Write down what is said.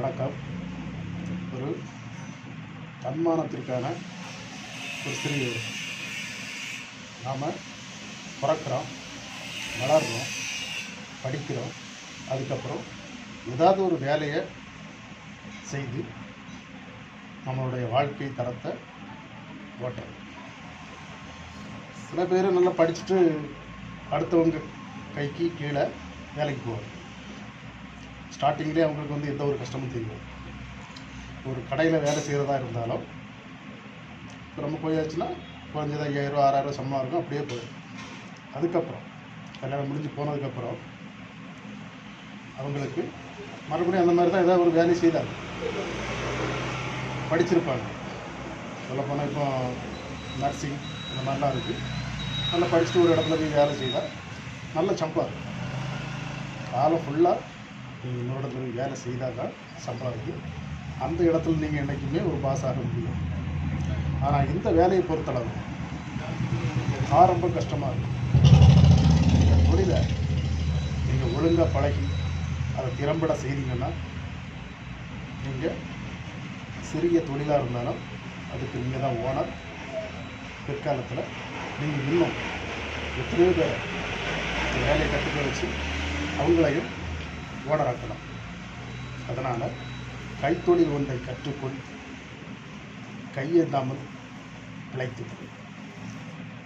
வணக்கம். ஒரு தன்மானத்திற்கான ஒரு சிறிய நாம் பிறக்கிறோம் வளர்கிறோம் படிக்கிறோம் அதுக்கப்புறம் ஏதாவது ஒரு வேலையை செய்து நம்மளுடைய வாழ்க்கை தரத்தை ஓட்டுறோம் சில பேர் நல்லா படிச்சுட்டு அடுத்தவங்க கைக்கு கீழே வேலைக்கு போவாங்க. ஸ்டார்டிங்லேயே அவங்களுக்கு வந்து எந்த ஒரு கஷ்டமும் தெரியும் ஒரு கடையில் வேலை செய்கிறதா இருந்தாலும் இப்போ ரொம்ப போயாச்சுன்னா குறைஞ்சது ஐயாயிரம் ஆறாயிரம் சம்பளம் இருக்கும் அப்படியே போயிடும். அதுக்கப்புறம் கல்யாணம் முடிஞ்சு போனதுக்கப்புறம் அவங்களுக்கு மறுபடியும் அந்த மாதிரி தான் ஏதாவது ஒரு வேலை செய்தாங்க படிச்சிருப்பாங்க. சொல்லப்போனால் இப்போ நர்சிங் இந்த மாதிரிலாம் இருக்குது நல்லா படிச்சுட்டு ஒரு இடத்துல போய் வேலை செய்தால் நல்ல சம்பளம். இருக்கும் காலம் ஃபுல்லாக நீங்கள் இன்னொரு வேலை செய்தால் தான் சம்பளம் இருக்குது. அந்த இடத்துல நீங்கள் என்றைக்குமே ஒரு பாஸ் ஆக முடியும். ஆனால் இந்த வேலையை பொறுத்தளவு ஆரம்ப கஷ்டமாக இருக்கும். இந்த தொழிலை நீங்கள் ஒழுங்காக பழகி அதை திறம்பட செய்தீங்கன்னா நீங்கள் சிறிய தொழிலாக இருந்தாலும் அதுக்கு நீங்கள் தான் ஓனர் பிற்காலத்தில் நீங்கள் இன்னும் எத்தனையோ பேரை வேலையை கற்றுக்க வச்சு அவங்களையும் ஓனராக்கலாம் அதனால் கைத்தொழில் ஒன்றை கற்றுக்கொள் கையெல்லாமல் பிழைத்து